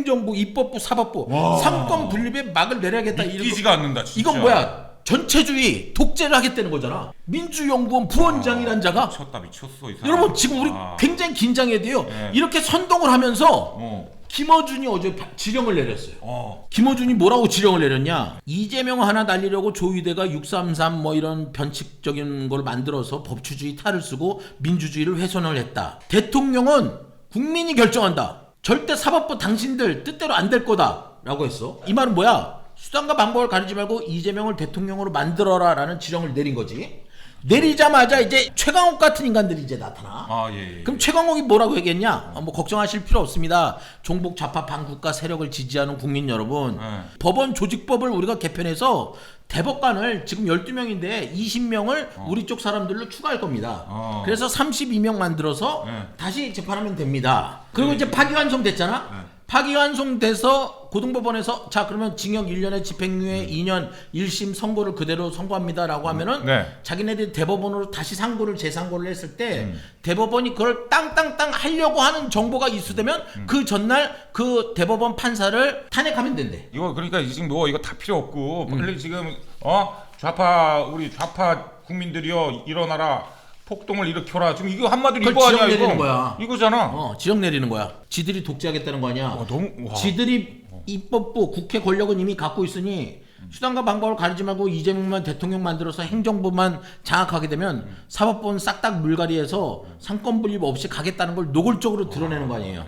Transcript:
행정부, 입법부, 사법부 와. 삼권 분립에 막을 내려야겠다. 믿기지가 않는다 진짜. 이건 뭐야? 전체주의 독재를 하겠다는 거잖아. 민주연구원 부원장이란 자가 미쳤다 미쳤어 이 사람. 여러분 지금 우리 아. 굉장히 긴장해야 돼요. 네. 이렇게 선동을 하면서 어. 김어준이 어제 바- 지령을 내렸어요. 어. 김어준이 뭐라고 지령을 내렸냐? 이재명 하나 날리려고 조의대가 633 뭐 이런 변칙적인 걸 만들어서 법치주의 탈을 쓰고 민주주의를 훼손을 했다. 대통령은 국민이 결정한다. 절대 사법부 당신들 뜻대로 안 될 거다라고 했어. 이 말은 뭐야? 수단과 방법을 가리지 말고 이재명을 대통령으로 만들어라라는 지령을 내린 거지. 내리자마자 이제 최강욱 같은 인간들이 이제 나타나. 아 예. 예. 그럼 최강욱이 뭐라고 얘기했냐? 아, 뭐 걱정하실 필요 없습니다. 종북 좌파 반국가 세력을 지지하는 국민 여러분. 네. 법원 조직법을 우리가 개편해서 대법관을 지금 12명인데 20명을 우리 쪽 사람들로 추가할 겁니다. 어. 그래서 32명 만들어서 네. 다시 재판하면 됩니다. 그리고 이제 파기환송 됐잖아? 네. 파기환송 돼서 고등법원에서 자 그러면 징역 1년에 집행유예 음. 2년 1심 선고를 그대로 선고합니다라고 하면은 네. 자기네들이 대법원으로 다시 상고를 재상고를 했을 때 음. 대법원이 그걸 땅땅땅 하려고 하는 정보가 이수되면 음. 그 전날 그 대법원 판사를 탄핵하면 된대. 이거 그러니까 지금 너 이거 다 필요 없고 음. 빨리 지금 어 좌파 우리 좌파 국민들이여 일어나라 폭동을 일으켜라 지금 이거 한마디로 이거 아니야 지령 이거 내리는 거야. 이거잖아. 어, 지령 내리는 거야. 지들이 독재하겠다는 거 아니야. 와, 너무 와. 지들이 입법부 국회 권력은 이미 갖고 있으니 수단과 방법을 가리지 말고 이재명만 대통령 만들어서 행정부만 장악하게 되면 사법부는 싹 다 물갈이해서 상권 분립 없이 가겠다는 걸 노골적으로 드러내는 거 아니에요.